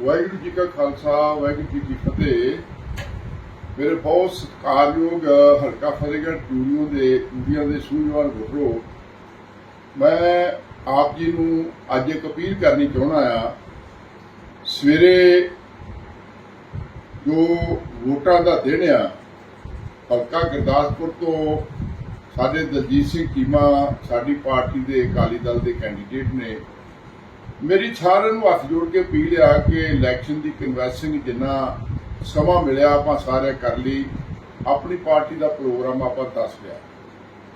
ਵਾਹਿਗੁਰੂ ਜੀ ਕਾ ਖਾਲਸਾ, ਵਾਹਿਗੁਰੂ ਜੀ ਕੀ ਫਤਿਹ। ਮੇਰੇ ਬਹੁਤ ਸਤਿਕਾਰਯੋਗ, ਹਲਕਾ ਫਤਿਹਗੜ੍ਹ ਟੂਰੀਓ ਦੇ ਟੂਰੀਆਂ ਦੇ ਸੂਝਵਾਨ ਵੋਟਰੋ ਮੈਂ ਆਪ ਜੀ ਨੂੰ ਅੱਜ ਇੱਕ ਅਪੀਲ ਕਰਨੀ ਚਾਹੁੰਦਾ ਆ ਸਵੇਰੇ ਜੋ ਵੋਟਾਂ ਦਾ ਦਿਨ ਆ, ਹਲਕਾ ਗੁਰਦਾਸਪੁਰ ਤੋਂ ਸਾਡੇ ਦਲਜੀਤ ਸਿੰਘ ਚੀਮਾ ਸਾਡੀ ਪਾਰਟੀ ਦੇ ਅਕਾਲੀ ਦਲ ਦੇ ਕੈਂਡੀਡੇਟ ਨੇ ਮੇਰੀ ਸਾਰਿਆਂ ਨੂੰ ਹੱਥ ਜੋੜ ਕੇ ਅਪੀਲ ਆ ਕਿ ਇਲੈਕਸ਼ਨ ਦੀ ਕਨਵੈਨਸਿੰਗ ਜਿੰਨਾ ਸਮਾਂ ਮਿਲਿਆ ਆਪਾਂ ਸਾਰੇ ਕਰ ਲਈ। ਆਪਣੀ ਪਾਰਟੀ ਦਾ ਪ੍ਰੋਗਰਾਮ ਆਪਾਂ ਦੱਸ ਲਿਆ।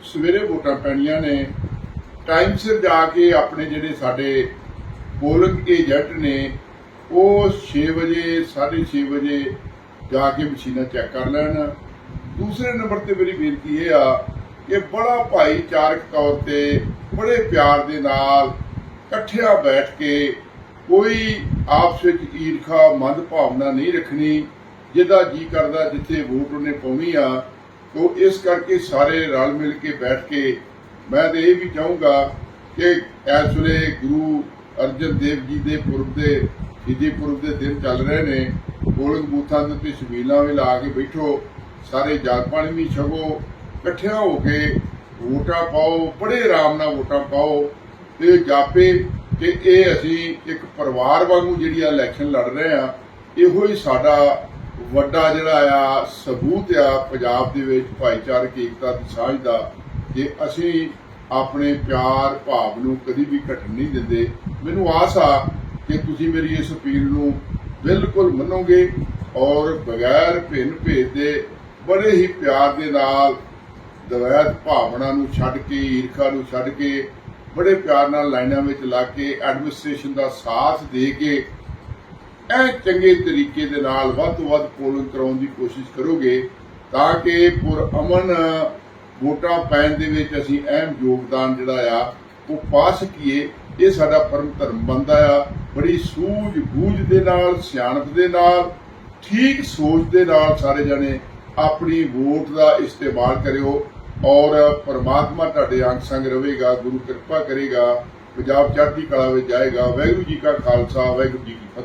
ਸਵੇਰੇ ਵੋਟਾਂ ਪੈਣੀਆਂ ਨੇ। ਟਾਈਮ ਸਿਰ ਜਾ ਕੇ ਆਪਣੇ ਜਿਹੜੇ ਸਾਡੇ ਪੋਲਿੰਗ ਏਜੰਟ ਨੇ, ਉਹ 6 ਵਜੇ 6:30 ਵਜੇ ਜਾ ਕੇ ਮਸ਼ੀਨਾਂ ਚੈੱਕ ਕਰ ਲੈਣ। ਦੂਸਰੇ ਨੰਬਰ ਤੇ ਮੇਰੀ ਬੇਨਤੀ ਇਹ ਆ ਕਿ ਬੜਾ ਭਾਈਚਾਰਕ ਤੌਰ ਤੇ ਬੜੇ ਪਿਆਰ ਦੇ ਨਾਲ ਇਕੱਠਿਆਂ ਬੈਠ ਕੇ ਕੋਈ ਆਪਸ ਵਿੱਚ ਈਰਖਾ, ਮੰਦ ਭਾਵਨਾ ਨਹੀਂ ਰੱਖਣੀ, ਜਿਹਦਾ ਜੀ ਕਰਦਾ ਜਿੱਥੇ ਵੋਟ ਉਹਨੇ ਪਾਉਣੀ ਆ, ਤੋ ਇਸ ਕਰਕੇ ਸਾਰੇ ਰਲ ਮਿਲ ਕੇ ਬੈਠ ਕੇ ਮੈਂ ਤੇ ਇਹ ਵੀ ਚਾਹੂੰਗਾ ਕਿ ਇਸ ਵੇਲੇ ਗੁਰੂ ਅਰਜਨ ਦੇਵ ਜੀ ਦੇ ਪੁਰਬ ਦੇ ਸ਼ਹੀਦੀ ਪੁਰਬ ਦੇ ਦਿਨ ਚੱਲ ਰਹੇ ਨੇ। ਪੋਲਿੰਗ ਬੂਥਾਂ ਦੇ ਉੱਤੇ ਸਬੀਲਾਂ ਵੀ ਲਾ ਕੇ ਬੈਠੋ, ਸਾਰੇ ਜਲ ਪਾਣੀ ਵੀ ਛਕੋ, ਇਕੱਠਿਆਂ ਹੋ ਕੇ ਵੋਟਾਂ ਪਾਓ, ਬੜੇ ਆਰਾਮ ਨਾਲ ਵੋਟਾਂ ਪਾਓ। ਤੇ ਜਾਪੇ ਕਿ ਇਹ ਅਸੀਂ ਇੱਕ ਪਰਿਵਾਰ ਵਾਂਗੂ ਜਿਹੜੀ ਆ ਇਲੈਕਸ਼ਨ ਲੜ ਰਹੇ ਆ ਇਹੋ ਹੀ ਸਾਡਾ ਵੱਡਾ ਜਿਹੜਾ ਆ ਸਬੂਤ ਆ ਪੰਜਾਬ ਦੇ ਵਿੱਚ ਭਾਈਚਾਰਕ ਏਕਤਾ ਦੀ ਸਾਂਝ ਦਾ ਕਿ ਅਸੀਂ ਆਪਣੇ ਪਿਆਰ ਭਾਵ ਨੂੰ ਕਦੀ ਵੀ ਘਟਣ ਨਹੀਂ ਦਿੰਦੇ। ਮੈਨੂੰ ਆਸ ਆ ਕਿ ਤੁਸੀਂ ਮੇਰੀ ਇਸ ਅਪੀਲ ਨੂੰ ਬਿਲਕੁਲ ਮੰਨੋਗੇ ਔਰ ਬਗੈਰ ਭਿੰਨ ਭੇਦ ਦੇ ਬੜੇ ਹੀ ਪਿਆਰ ਦੇ ਨਾਲ ਦਵੈਤ ਭਾਵਨਾ ਨੂੰ ਛੱਡ ਕੇ, ਈਰਖਾ ਨੂੰ ਛੱਡ ਕੇ ਬੜੇ ਪਿਆਰ ਨਾਲ ਲਾਈਨਾਂ ਵਿੱਚ ਲਾ ਕੇ ਐਡਮਿਨਿਸਟ੍ਰੇਸ਼ਨ ਦਾ ਸਾਥ ਦੇ ਕੇ ਐ ਚੰਗੇ ਤਰੀਕੇ ਦੇ ਨਾਲ ਵੱਧ ਤੋਂ ਵੱਧ ਪੋਲਿੰਗ ਕਰਾਉਣ ਦੀ ਕੋਸ਼ਿਸ਼ ਕਰੋਗੇ ਤਾਂ ਕਿ ਪੁਰ ਅਮਨ ਵੋਟਾਂ ਪੈਣ ਦੇ ਵਿੱਚ ਅਸੀਂ ਅਹਿਮ ਯੋਗਦਾਨ ਜਿਹੜਾ ਆ, ਉਹ ਪਾ ਸਕੀਏ। ਇਹ ਸਾਡਾ ਪਰਮ ਧਰਮ ਬੰਦਾ ਆ। ਬੜੀ ਸੂਝ ਬੂਝ ਦੇ ਨਾਲ, ਸਿਆਣਪ ਦੇ ਨਾਲ, ਠੀਕ ਸੋਚ ਦੇ ਨਾਲ ਸਾਰੇ ਜਣੇ ਆਪਣੀ ਵੋਟ ਦਾ ਇਸਤੇਮਾਲ ਕਰਿਓ। ਔਰ ਪਰਮਾਤਮਾ ਤੁਹਾਡੇ ਅੰਗ ਸੰਗ ਰਹੇਗਾ, ਗੁਰੂ ਕਿਰਪਾ ਕਰੇਗਾ, ਪੰਜਾਬ ਚੜ੍ਹਦੀ ਕਲਾ ਵਿੱਚ ਜਾਏਗਾ, ਵਾਹਿਗੁਰੂ ਜੀ ਕਾ ਖਾਲਸਾ, ਵਾਹਿਗੁਰੂ ਜੀ ਕੀ ਫਤਿਹ।